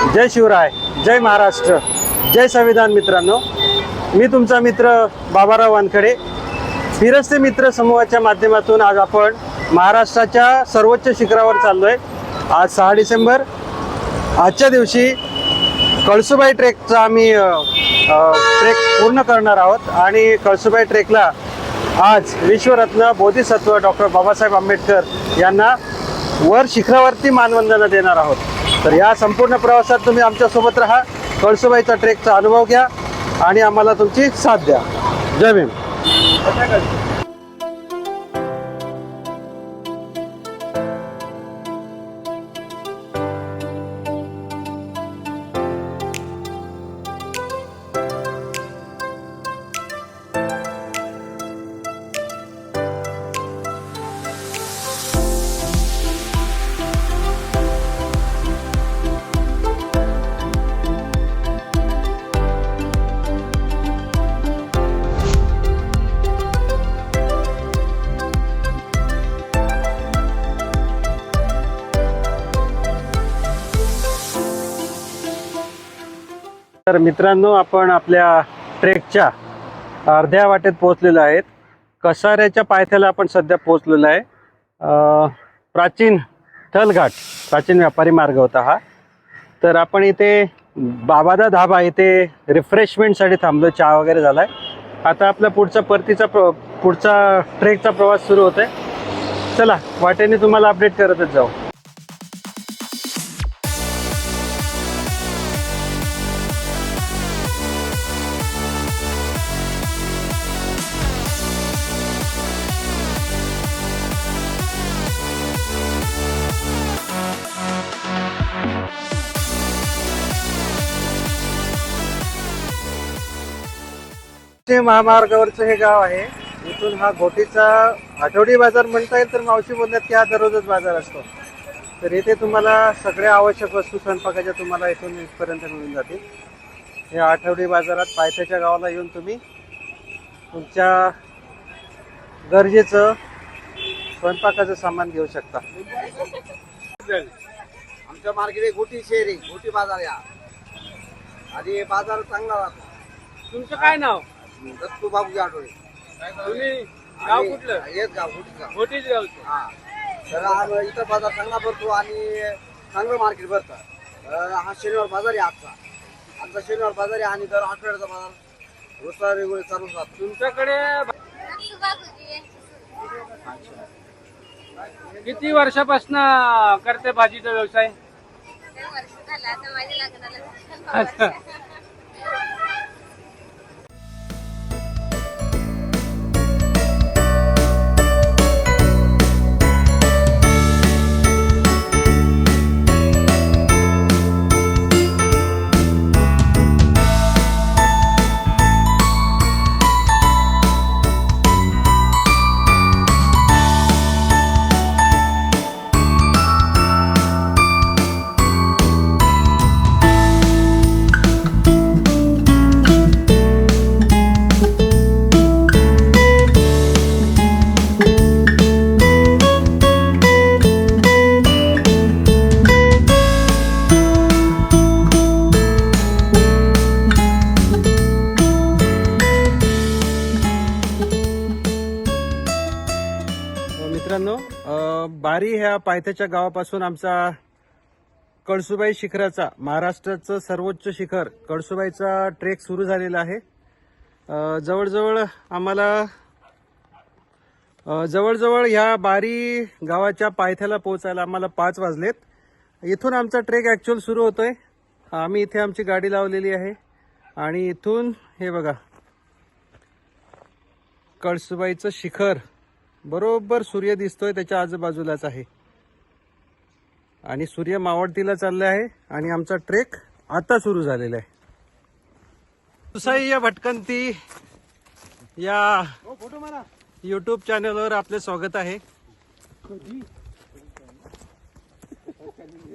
जय शिवराय जय महाराष्ट्र जय संविधान मित्रांनो. मी तुमचा मित्र बाबाराव वानखडे. फिरस्ते मित्र समूहाच्या माध्यमातून आज आपण महाराष्ट्राच्या सर्वोच्च शिखरावर चाललोय. आज सहा डिसेंबर. आजच्या दिवशी कळसुबाई ट्रेकचा आम्ही ट्रेक पूर्ण करणार आहोत. आणि कळसुबाई ट्रेकला आज विश्वरत्न बोधिसत्व डॉक्टर बाबासाहेब आंबेडकर यांना वर शिखरावरती मानवंदना देणार आहोत. तर या संपूर्ण प्रवासात तुम्ही आमच्यासोबत राहा. कळसुबाईचा ट्रेकचा अनुभव घ्या आणि आम्हाला तुमची साथ द्या. जय भीम. तर मित्रांनो आपण आपल्या ट्रेकच्या अर्ध्या वाटेत पोहोचलेलो आहेत. कसाऱ्याच्या पायथ्याला आपण सध्या पोहोचलेलो आहे. प्राचीन थलघाट प्राचीन व्यापारी मार्ग होता हा. तर आपण इथे बाबादा धाबा इथे रिफ्रेशमेंटसाठी थांबलो चहा वगैरे झाला आहे आता आपला पुढचा परतीचा प्र पुढचा ट्रेकचा प्रवास सुरू होत आहे चला वाटेने तुम्हाला अपडेट करतच जाऊ. ते महामार्गावरचं हे गाव आहे. इथून हा घोटीचा आठवडी बाजार म्हणता येईल तर मावशी बोलण्यात की हा दररोजच बाजार असतो. तर इथे तुम्हाला सगळ्या आवश्यक वस्तू स्वयंपाकाच्या तुम्हाला इथून इथपर्यंत मिळून जातील. या आठवडी बाजारात पायथ्याच्या गावाला येऊन तुम्ही तुमच्या गरजेचं स्वयंपाकाचं सामान घेऊ शकता. आमच्या मार्केट गोटी शहर आहे गोटी बाजार या आणि बाजार चांगला राहतो. तुमचं काय नाव? दत्तू बाबूजी आठवडे तुम्ही गाव कुठलं? येत गाव मोठीच गावचं हा. तर आज इथं बाजार चांगला भरतो आणि चांगलं मार्केट भरतं. तर हा शनिवार बाजार आहे आजचा. आजचा शनिवार बाजार आहे आणि दर आठवड्याचा बाजार. रोजचा रेग्युलर चालूच राहतो तुमच्याकडे किती वर्षापासून करते भाजीचा व्यवसाय? अच्छा. बारी पायथ्याच्या गावापासून आमचा कळसुबाई शिखराचा महाराष्ट्राचं सर्वोच्च शिखर कळसुबाईचा ट्रेक सुरू झालेला आहे. जवळजवळ आम्हाला जवळजवळ ह्या बारी गावाच्या पायथ्याला पोहोचायला आम्हाला पाच वाजलेत. इथून आमचा ट्रेक ॲक्च्युअल सुरू होतोय. आम्ही इथे आमची गाडी लावलेली आहे. आणि इथून हे बघा कळसुबाईचं शिखर. बरोबर सूर्य दिसतोय त्याच्या आजूबाजूलाच आहे. आणि सूर्य मावळतीला चालले आहे आणि आमचा ट्रेक आता सुरू झालेला आहे. सुसाई या भटकंती या युट्यूब चॅनलवर आपले स्वागत आहे.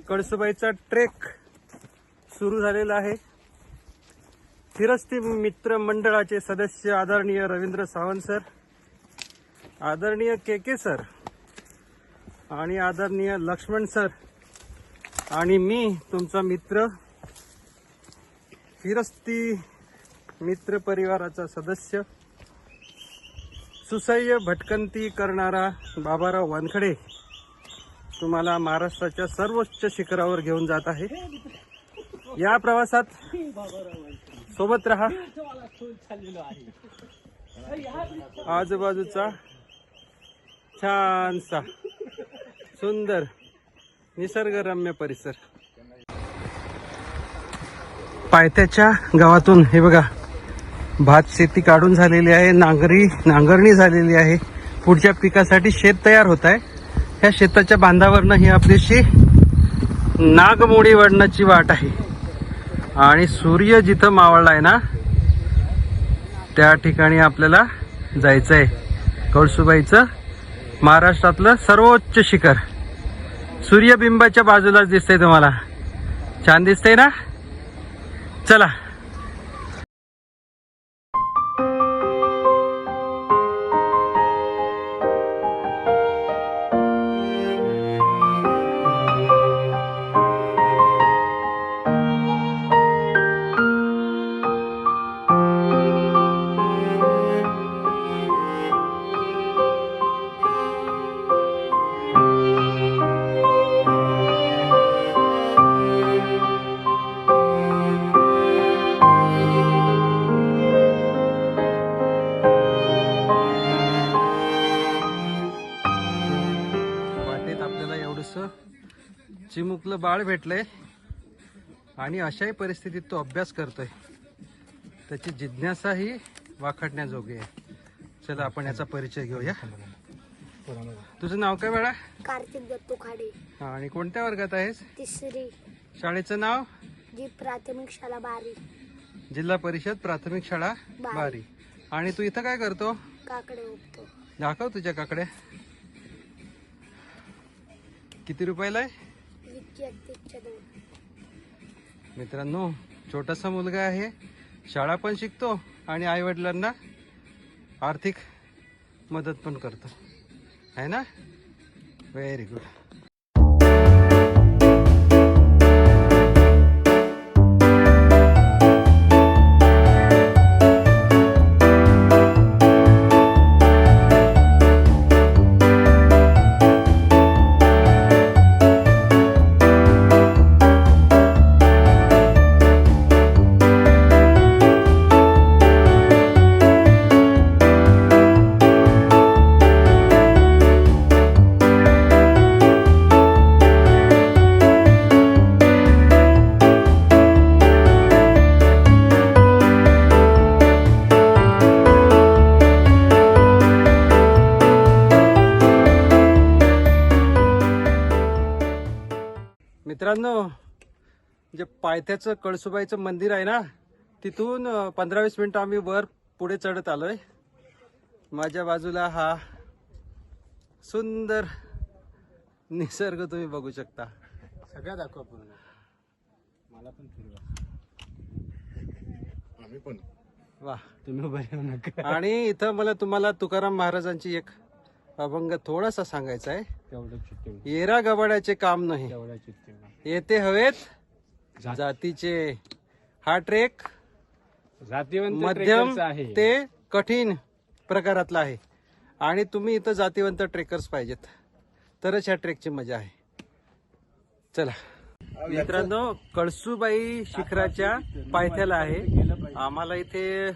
कळसुबाईचा ट्रेक सुरू झालेला आहे. फिरस्ती मित्र मंडळाचे सदस्य आदरणीय रवींद्र सावंत सर आदरणीय के के सर आणि आदरणीय लक्ष्मण सर आणि मी तुमचा मित्र फिरस्ती मित्र परिवाराचा सदस्य सुसह्य भटकंती करणारा बाबाराव वानखडे तुम्हाला महाराष्ट्राच्या सर्वोच्च शिखरावर घेऊन जात आहे. या प्रवासात सोबत रहा. आजूबाजूचा छानसा सुंदर निसर्गरम्य परिसर. पायथ्याच्या गावातून हे बघा भात शेती काढून झालेली आहे नांगरी नांगरणी झालेली आहे. पुढच्या पिकासाठी शेत तयार होत आहे. ह्या शेताच्या बांधावरनं ही आपलीशी नागमोडी वडण्याची वाट आहे. आणि सूर्य जिथं मावळला आहे ना त्या ठिकाणी आपल्याला जायचं आहे कळसुबाईचं महाराष्ट्रातलं सर्वोच्च शिखर. सूर्यबिंबाच्या बाजूलाच दिसतंय तुम्हाला. छान दिसतंय ना? चला. चिमुकलं बाळ भेटलंय आणि अशाही परिस्थितीत तो अभ्यास करतोय. त्याची जिज्ञासाही वाखाटण्याजोगी आहे. चला आपण याचा परिचय घेऊया. तुझं नाव काय बाळा? कार्तिक दत्तू खाडे आणि कोणत्या वर्गात आहेस? तिसरी. शाळेचं नाव? जी प्राथमिक शाळा बारी. जिल्हा परिषद प्राथमिक शाळा बारी. बारी. आणि तू इथं काय करतो? काकडे दाखव तुझ्या काकड्या किती रुपयाला आहे? मित्रांनो छोटासा मुलगा आहे. शाळा पण शिकतो आणि आई वडिलांना आर्थिक मदत पण करतो. आहे ना? व्हेरी गुड मित्रांनो जे पायथ्याचं कळसुबाईचं मंदिर आहे ना तिथून पंधरा वीस मिनिटं आम्ही वर पुढे चढत आलोय. माझ्या बाजूला हा सुंदर निसर्ग तुम्ही बघू शकता. सगळ्या दाखवा पूर्ण. मला पण फिरवा वा. तुम्ही नका. आणि इथं मला तुम्हाला तुकाराम महाराजांची एक अभंग थोडासा सांगायचा आहे. येरा गबाड्याचे काम नाही. येते हवेत जातीचे. हा ट्रेक जातीवंत मध्यम ते कठीण प्रकारातला आहे. आणि तुम्ही इथं जातीवंत ट्रेकर्स पाहिजेत. तरच ह्या ट्रेकची मजा आहे. चला. मित्रांनो कळसुबाई शिखराच्या पायथ्याला आहे. आम्हाला इथे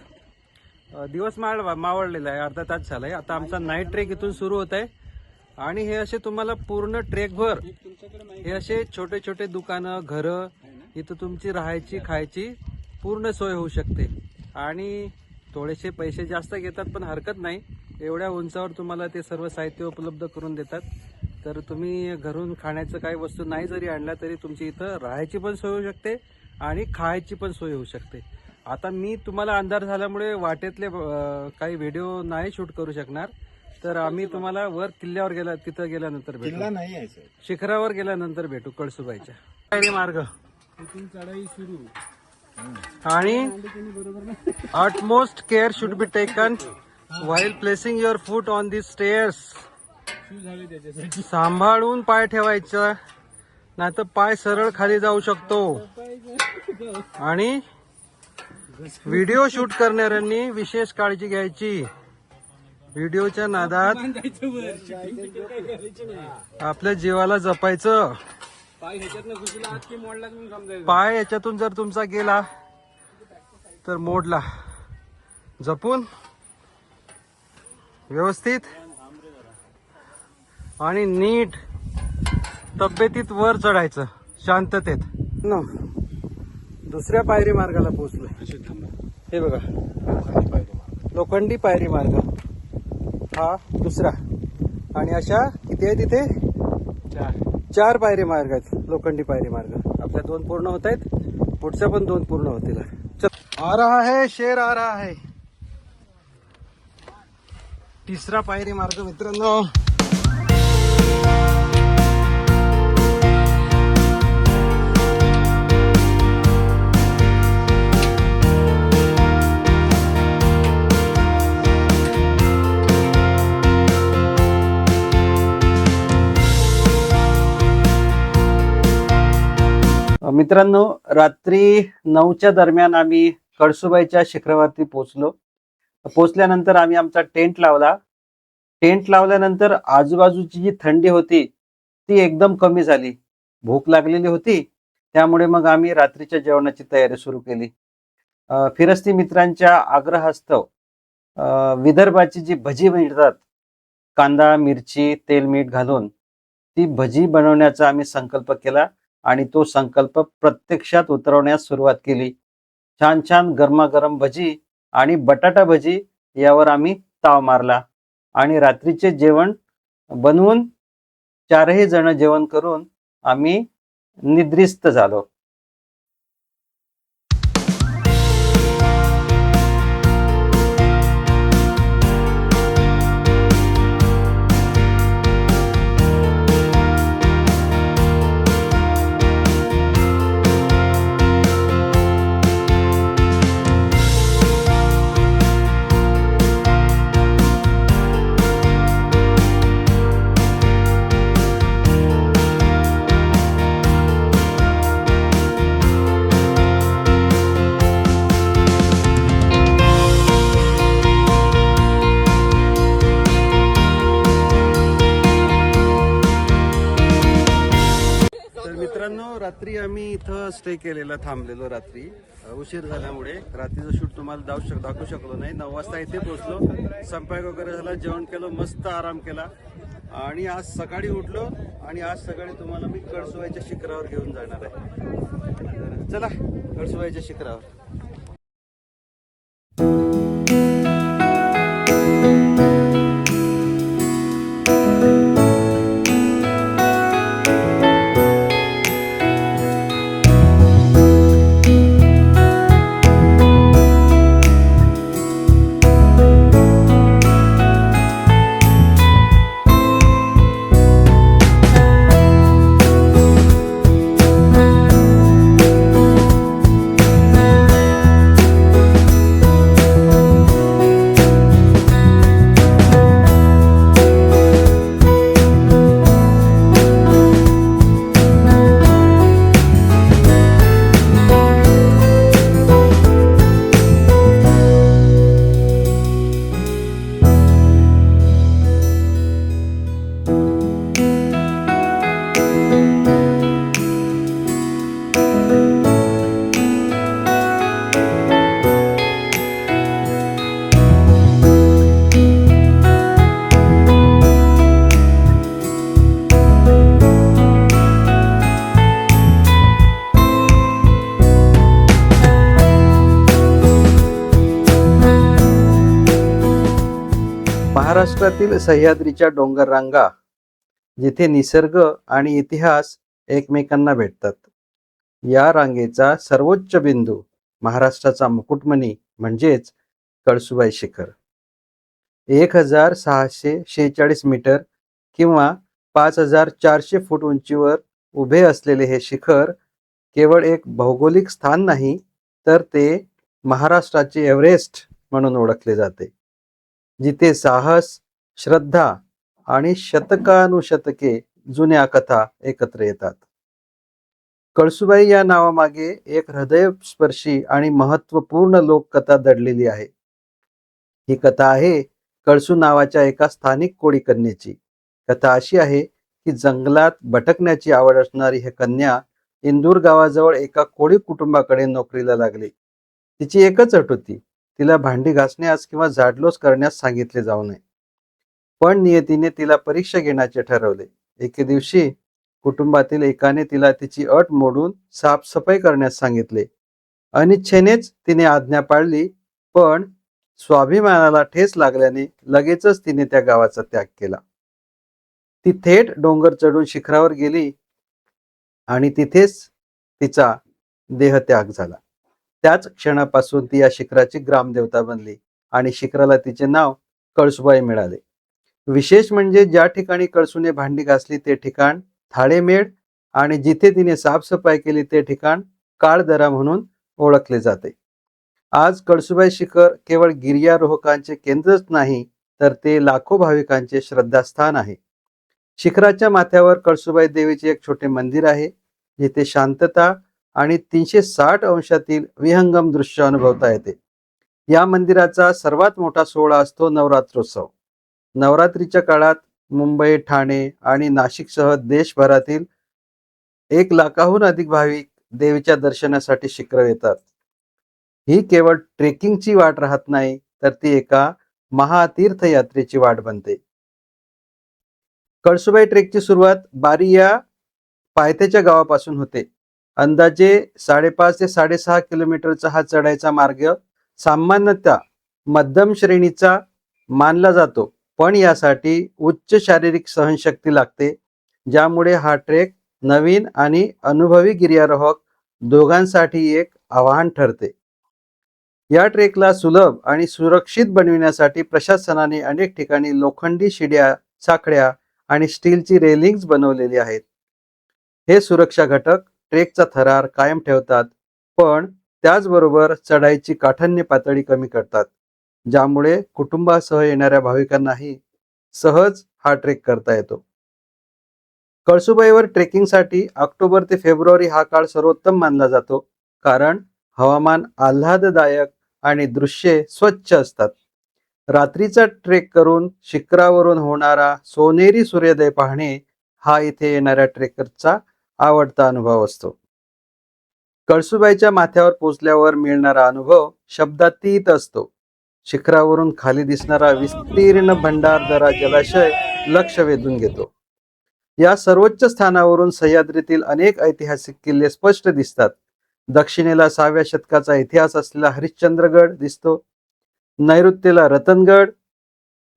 दिवस माळ मावळलेला आहे अर्धा तास झालाय. आता आमचा नाईट ट्रेक इथून सुरू होत आहे. आणि हे असे तुम्हाला पूर्ण ट्रेकभर हे असे छोटे छोटे दुकानं घरं इथं तुमची राहायची खायची पूर्ण सोय होऊ शकते. आणि थोडेसे पैसे जास्त घेतात पण हरकत नाही. एवढ्या उंचावर तुम्हाला ते सर्व साहित्य उपलब्ध करून देतात. तर तुम्ही घरून खाण्याचं काही वस्तू नाही जरी आणल्या तरी तुमची इथं राहायची पण सोय होऊ शकते आणि खायची पण सोय होऊ शकते. आता मी तुम्हाला अंधार झाल्यामुळे वाटेतले अं, काही व्हिडिओ नाही शूट करू शकणार. तर आम्ही तुम्हाला वर किल्ल्यावर गेला तिथं गेल्यानंतर भेटू. नाही आहे सर. शिखरावर गेल्यानंतर भेटू कळसुबाईच्या. पायरी मार्ग. इथून चढाई सुरू. आणि utmost care should be taken while placing your foot on the stairs shoe झाले त्याच्यासाठी. सांभाळून पाय ठेवायचा नाही तर पाय सरळ खाली जाऊ शकतो. आणि व्हिडिओ शूट करणाऱ्यांनी विशेष काळजी घ्यायची. व्हिडिओच्या नादात आपल्या जीवाला जपायचं. पाय याच्यातून जर तुमचा गेला तर मोडला. जपून. व्यवस्थित. आणि नीट तब्येतीत वर चढायचं. शांततेत. न दुसऱ्या पायरी मार्गाला पोहोचलोय. हे बघा. लोखंडी पायरी मार्ग. हा दुसरा. आणि अशा किती आहे तिथे? चार. पायरी मार्ग आहेत. लोखंडी पायरी मार्ग. आपल्या दोन पूर्ण होत आहेत. पुढच्या पण दोन पूर्ण होतील. आ रहा है शेर आ रहा है. तिसरा पायरी मार्ग मित्रांनो. मित्रांनो रात्री नऊच्या दरम्यान आम्ही कळसुबाईच्या शिखरावरती पोचलो पोचल्यानंतर आम्ही आमचा टेंट लावला. टेंट लावल्यानंतर आजूबाजूची जी थंडी होती ती एकदम कमी झाली. भूक लागलेली होती. त्यामुळे मग आम्ही रात्रीच्या जेवणाची तयारी सुरू केली. फिरस्ती मित्रांच्या आग्रहास्तव विदर्भाची जी भजी मिळतात कांदा मिरची तेल मीठ घालून ती भजी बनवण्याचा आम्ही संकल्प केला. आणि तो संकल्प प्रत्यक्षात उतरवण्यास सुरुवात केली. छान छान गरमागरम भजी आणि बटाटा भजी यावर आम्ही ताव मारला. आणि रात्रीचे जेवण बनवून चारही जण जेवण करून आम्ही निद्रिस्त झालो. स्टे केलेला थांबलेलो रात्री. उशीर झाल्यामुळे रात्रीचं शूट तुम्हाला दाखवू शक दाखवू शकलो नाही. नऊ वाजता इथे पोहोचलो. स्वयंपाक वगैरे झाला जेवण केलं मस्त आराम केला. आणि आज सकाळी उठलो आणि आज सकाळी तुम्हाला मी कळसुबाईच्या शिखरावर घेऊन जाणार आहे. चला कळसुबाईच्या शिखरावर. महाराष्ट्रातील सह्याद्रीच्या डोंगर रांगा जिथे निसर्ग आणि इतिहास एकमेकांना भेटतात. या रांगेचा सर्वोच्च बिंदू महाराष्ट्राचा मुकुटमणी म्हणजेच कळसुबाई शिखर. एक हजार सहाशे शेहेचाळीस मीटर किंवा पाच हजार चारशे फूट उंचीवर उभे असलेले हे शिखर केवळ एक भौगोलिक स्थान नाही तर ते महाराष्ट्राचे एव्हरेस्ट म्हणून ओळखले जाते. जिथे साहस श्रद्धा आणि शतकानुशतके जुन्या कथा एकत्र येतात. कळसुबाई या नावामागे एक हृदयस्पर्शी आणि महत्त्वपूर्ण लोककथा दडलेली आहे. ही कथा आहे कळसू नावाच्या एका स्थानिक कोळी कन्येची कथा अशी आहे की जंगलात भटकण्याची आवड असणारी ही कन्या इंदूर गावाजवळ एका कोळी कुटुंबाकडे नोकरीला लागली. तिची एकच अट होती तिला भांडी घासण्यास किंवा झाडलोस करण्यास सांगितले जाऊ नये. पण नियतीने तिला परीक्षा घेण्याचे ठरवले. एके दिवशी कुटुंबातील एकाने तिला तिची अट मोडून साफसफाई करण्यास सांगितले. अनिच्छेनेच तिने आज्ञा पाळली पण स्वाभिमानाला ठेस लागल्याने लगेचच तिने त्या गावाचा त्याग केला. ती थेट डोंगर चढून शिखरावर गेली आणि तिथेच तिचा देहत्याग झाला. त्याच क्षणापासून ती या शिखराची ग्रामदेवता बनली आणि शिखराला तिचे नाव कळसुबाई मिळाले. विशेष म्हणजे ज्या ठिकाणी कळसूने भांडी घासली ते ठिकाण थाळेमेढ आणि जिथे तिने साफसफाई केली ते ठिकाण काळदरा म्हणून ओळखले जाते. आज कळसुबाई शिखर केवळ गिर्यारोहकांचे केंद्रच नाही तर ते लाखो भाविकांचे श्रद्धास्थान आहे. शिखराच्या माथ्यावर कळसुबाई देवीचे एक छोटे मंदिर आहे जिथे शांतता आणि तीनशे साठ अंशातील विहंगम दृश्य अनुभवता येते. या मंदिराचा सर्वात मोठा सोहळा असतो नवरात्रोत्सव. नवरात्रीच्या काळात मुंबई ठाणे आणि नाशिकसह देशभरातील एक लाखाहून अधिक भाविक देवीच्या दर्शनासाठी शिखर येतात. ही केवळ ट्रेकिंगची वाट राहत नाही तर ती एका महातीर्थयात्रेची वाट बनते. कळसुबाई ट्रेकची सुरुवात बारी या पायथ्याच्या गावापासून होते. अंदाजे साडेपाच ते साडेसहा किलोमीटरचा हा चढायचा मार्ग सामान्यतः मध्यम श्रेणीचा मानला जातो. पण यासाठी उच्च शारीरिक सहनशक्ती लागते ज्यामुळे हा ट्रेक नवीन आणि अनुभवी गिर्यारोहक दोघांसाठी एक आव्हान ठरते. या ट्रेकला सुलभ आणि सुरक्षित बनविण्यासाठी प्रशासनाने अनेक ठिकाणी लोखंडी शिड्या साखळ्या आणि स्टीलची रेलिंग्स बनवलेली आहेत. हे सुरक्षा घटक ट्रेकचा थरार कायम ठेवतात पण त्याचबरोबर चढाईची काठान्य पातळी कमी करतात ज्यामुळे कुटुंबासह येणाऱ्या भाविकांनाही सहज हा ट्रेक करता येतो. कळसुबाईवर ट्रेकिंगसाठी ऑक्टोबर ते फेब्रुवारी हा काळ सर्वोत्तम मानला जातो कारण हवामान आल्हाददायक आणि दृश्ये स्वच्छ असतात. रात्रीचा ट्रेक करून शिखरावरून होणारा सोनेरी सूर्योदय पाहणे हा इथे येणाऱ्या ट्रेकरचा आवडता अनुभव असतो. कळसुबाईच्या माथ्यावर पोचल्यावर मिळणारा अनुभव शब्दातीत असतो. शिखरावरून खाली दिसणारा विस्तीर्ण भंडारदरा जलाशय लक्ष वेधून घेतो. या सर्वोच्च स्थानावरून सह्याद्रीतील अनेक ऐतिहासिक किल्ले स्पष्ट दिसतात. दक्षिणेला सहाव्या शतकाचा इतिहास असलेला हरिश्चंद्रगड दिसतो. नैऋत्येला रतनगड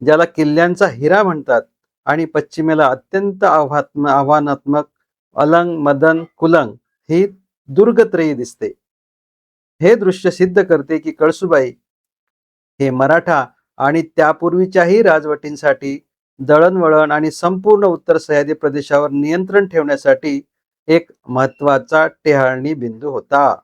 ज्याला किल्ल्यांचा हिरा म्हणतात आणि पश्चिमेला अत्यंत आव्हात्म आव्हानात्मक अलंग मदन कुलंग ही दुर्गत्रयी दिसते. हे दृश्य सिद्ध करते की कळसुबाई हे मराठा आणि त्यापूर्वीच्याही राजवटींसाठी दळणवळण आणि संपूर्ण उत्तर सह्याद्री प्रदेशावर नियंत्रण ठेवण्यासाठी एक महत्त्वाचा टेहाळणी बिंदू होता.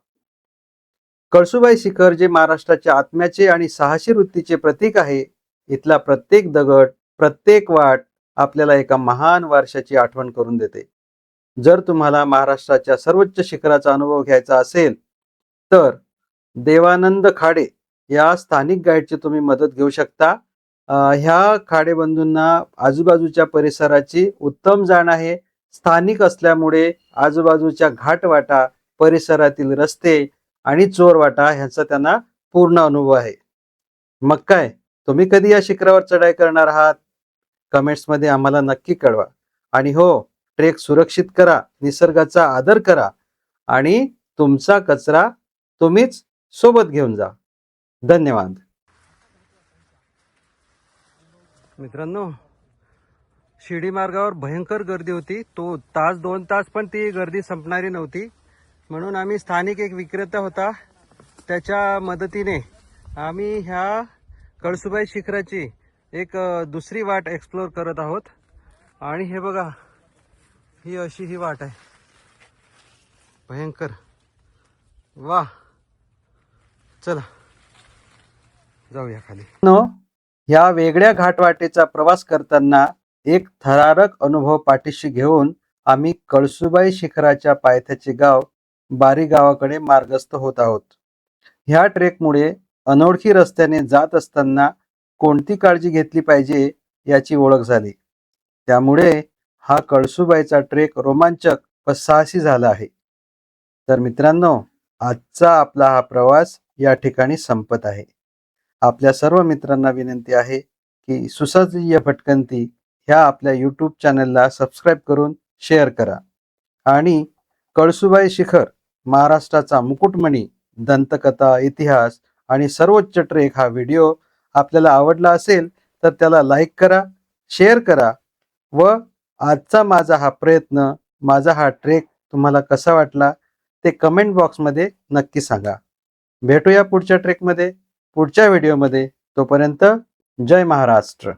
कळसुबाई शिखर जे महाराष्ट्राच्या आत्म्याचे आणि साहसी वृत्तीचे प्रतीक आहे इथला प्रत्येक दगड प्रत्येक वाट आपल्याला एका महान वारशाची आठवण करून देते. जर तुम्हाला महाराष्ट्राच्या सर्वोच्च शिखराचा अनुभव घ्यायचा असेल तर देवानंद खाडे या स्थानिक गाईडची तुम्ही मदत घेऊ शकता. ह्या खाडेबंधूंना आजूबाजूच्या परिसराची उत्तम जाण आहे. स्थानिक असल्यामुळे आजूबाजूच्या घाटवाटा परिसरातील रस्ते आणि चोरवाटा ह्याचा त्यांना पूर्ण अनुभव आहे. मग काय? तुम्ही कधी या शिखरावर चढाई करणार आहात? कमेंट्समध्ये आम्हाला नक्की कळवा. आणि हो ट्रेक सुरक्षित करा निसर्गाचा आदर करा आणि तुमचा कचरा तुम्हीच सोबत घेऊन जा. धन्यवाद. मित्रांनो शिर्डी मार्गावर भयंकर गर्दी होती. तो तास दोन तास पण ती गर्दी संपणारी नव्हती. म्हणून आम्ही स्थानिक एक विक्रेता होता. त्याच्या मदतीने आम्ही ह्या कळसुबाई शिखराची एक दुसरी वाट एक्सप्लोर करत आहोत. आणि हे बघा ही अशी ही वाट आहे. भयंकर. वा चला. जाऊया खाली. ह्या वेगळ्या घाटवाटेचा प्रवास करताना एक थरारक अनुभव पाठीशी घेऊन आम्ही कळसुबाई शिखराच्या पायथ्याचे गाव बारी गावाकडे मार्गस्थ होत आहोत. ह्या ट्रेकमुळे अनोळखी रस्त्याने जात असताना कोणती काळजी घेतली पाहिजे याची ओळख झाली. त्यामुळे हा कळसुबाईचा ट्रेक रोमांचक व साहसी झाला आहे. तर मित्रांनो आजचा आपला हा प्रवास या ठिकाणी संपत आहे. आपल्या सर्व मित्रांना विनंती आहे की सुसज्य भटकंती ह्या आपल्या यूट्यूब चॅनलला सबस्क्राईब करून शेअर करा. आणि कळसुबाई शिखर महाराष्ट्राचा मुकुटमणी दंतकथा इतिहास आणि सर्वोच्च ट्रेक हा व्हिडिओ आपल्याला आवडला असेल तर त्याला लाईक करा शेअर करा व आजचा माझा हा प्रयत्न माझा हा ट्रेक तुम्हाला कसा वाटला ते कमेंट बॉक्समध्ये नक्की सांगा. भेटूया पुढच्या ट्रेकमध्ये पुढच्या व्हिडिओमध्ये तोपर्यंत जय महाराष्ट्र.